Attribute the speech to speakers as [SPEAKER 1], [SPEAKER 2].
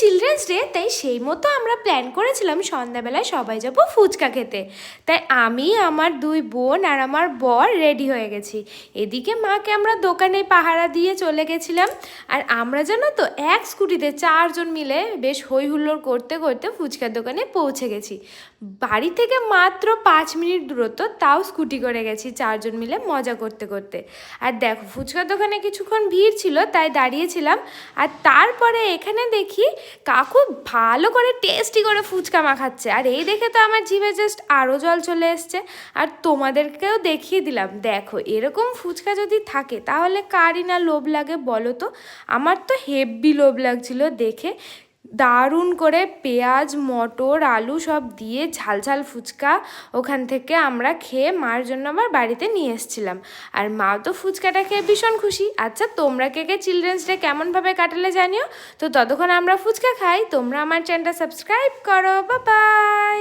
[SPEAKER 1] Children's day তাই সেই মতো আমরা প্ল্যান করেছিলাম, সন্ধ্যাবেলায় সবাই যাব ফুচকা খেতে। তাই আমি, আমার দুই বোন আর আমার বর রেডি হয়ে গেছি। এদিকে মাকে আমরা দোকানে পাহারা দিয়ে চলে গেছিলাম। আর আমরা জানো তো, এক স্কুটিতে চারজন মিলে বেশ হই হুল্লোড় করতে করতে ফুচকার দোকানে পৌঁছে গেছি। বাড়ি থেকে মাত্র পাঁচ মিনিট দূরত্ব, তাও স্কুটি করে গেছি চারজন মিলে মজা করতে করতে। আর দেখো, ফুচকার দোকানে কিছুক্ষণ ভিড় ছিল, তাই দাঁড়িয়েছিলাম। আর তারপরে এখানে দেখি কাকু ভালো করে টেস্টি করে ফুচকা মাখাচ্ছে। আর এই দেখে তো আমার জিভে জাস্ট আরও জল চলে এসছে। আর তোমাদেরকেও দেখিয়ে দিলাম। দেখো, এরকম ফুচকা যদি থাকে, তাহলে কারই না লোভ লাগে বলো তো? আমার তো হেভি লোভ লাগছিল দেখে। দারুণ করে পেঁয়াজ, মটর, আলু সব দিয়ে ঝাল ঝাল ফুচকা ওখান থেকে আমরা খেয়ে মার জন্য আবার বাড়িতে নিয়ে এসেছিলাম। আর মা তো ফুচকাটা খেয়ে ভীষণ খুশি। আচ্ছা তোমরা কে কে চিলড্রেন্স ডে কেমনভাবে কাটালে জানিও? তো ততক্ষণ আমরা ফুচকা খাই। তোমরা আমার চ্যানেলটা সাবস্ক্রাইব করো। বা বাই